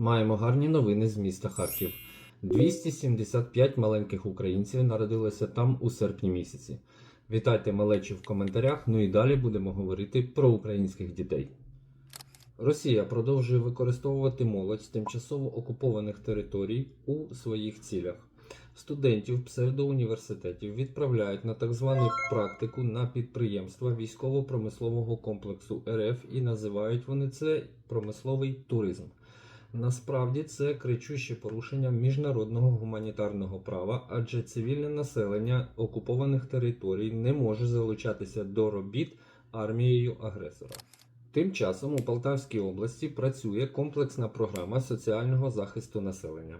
Маємо гарні новини з міста Харків. 275 маленьких українців народилося там у серпні місяці. Вітайте малечі в коментарях. Ну і далі будемо говорити про українських дітей. Росія продовжує використовувати молодь з тимчасово окупованих територій у своїх цілях. Студентів псевдоуніверситетів відправляють на так звану практику на підприємства військово-промислового комплексу РФ і називають вони це промисловий туризм. Насправді це кричуще порушення міжнародного гуманітарного права, адже цивільне населення окупованих територій не може залучатися до робіт армією агресора. Тим часом у Полтавській області працює комплексна програма соціального захисту населення.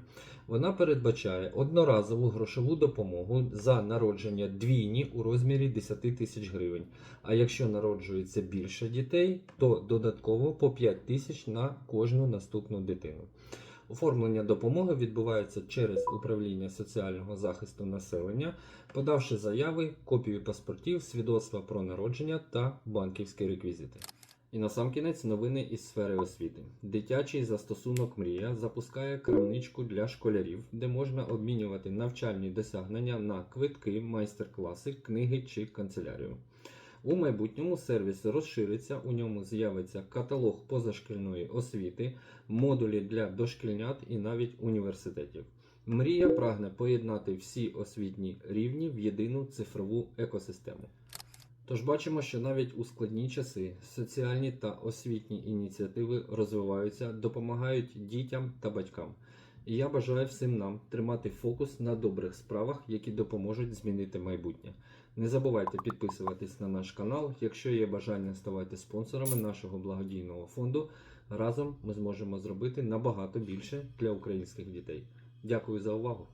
Вона передбачає одноразову грошову допомогу за народження двійні у розмірі 10 тисяч гривень. А якщо народжується більше дітей, то додатково по 5 тисяч на кожну наступну дитину. Оформлення допомоги відбувається через управління соціального захисту населення, подавши заяви, копію паспортів, свідоцтва про народження та банківські реквізити. І на сам кінець новини із сфери освіти. Дитячий застосунок Мрія запускає крамничку для школярів, де можна обмінювати навчальні досягнення на квитки, майстер-класи, книги чи канцелярію. У майбутньому сервіс розшириться, у ньому з'явиться каталог позашкільної освіти, модулі для дошкільнят і навіть університетів. Мрія прагне поєднати всі освітні рівні в єдину цифрову екосистему. Тож бачимо, що навіть у складні часи соціальні та освітні ініціативи розвиваються, допомагають дітям та батькам. І я бажаю всім нам тримати фокус на добрих справах, які допоможуть змінити майбутнє. Не забувайте підписуватись на наш канал. Якщо є бажання ставати спонсорами нашого благодійного фонду, разом ми зможемо зробити набагато більше для українських дітей. Дякую за увагу!